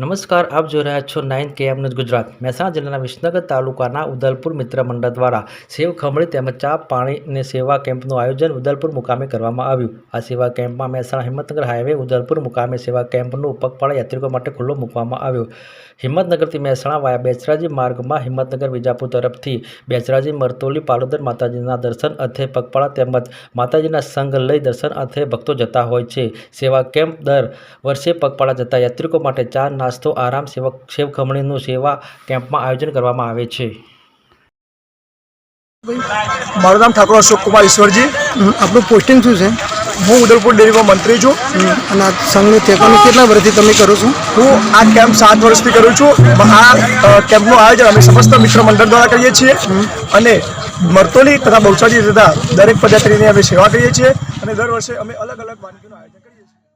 નમસ્કાર, આપ જોઈ રહ્યા છો nine KM news Gujarat. Mehsana જિલ્લાના વિસનગર તાલુકાના ઉદલપુર મિત્ર મંડળ દ્વારા સેવ ખમણી તેમજ ચા પાણી અને સેવા કેમ્પનું આયોજન ઉદલપુર મુકામે કરવામાં આવ્યું. આ સેવા કેમ્પમાં મહેસાણા હિંમતનગર હાઈવે ઉદલપુર મુકામે સેવા કેમ્પનું પગપાળા યાત્રિકો માટે ખુલ્લો મૂકવામાં આવ્યો. હિંમતનગરથી મહેસાણા વાયા બેચરાજી માર્ગમાં હિંમતનગર વિજાપુર તરફથી બેચરાજી મરતોલી પાલોદર માતાજીના દર્શન અર્થે પગપાળા તેમજ માતાજીના સંઘ લઈ દર્શન અર્થે ભક્તો જતા હોય છે. સેવા કેમ્પ દર વર્ષે પગપાળા જતા યાત્રિકો માટે ચા, નાસ્તો આરામ સેવક સેવ ખમણીનું સેવા કેમ્પમાં આયોજન કરવામાં આવે છે. મારું નામ ઠાકોર અશોક કુમાર ઈશ્વરજી. આપણું પોસ્ટિંગ શું છે? હું ઉદયપુર ડેરીમાં મંત્રી છું. અને આ સંઘની ટેકાનું કેટલા વર્ષથી તમે કરો છો? હું આ કેમ્પ સાત વર્ષથી કરું છું. આ કેમ્પનું આયોજન અમે સમસ્ત મિત્ર મંડળ દ્વારા કરીએ છીએ. અને મરતોલી તથા બહુચરાજી તથા દરેક પદયાત્રીની અમે સેવા કરીએ છીએ. અને દર વર્ષે અમે અલગ અલગ વાનગીનું આયોજન કરીએ છીએ.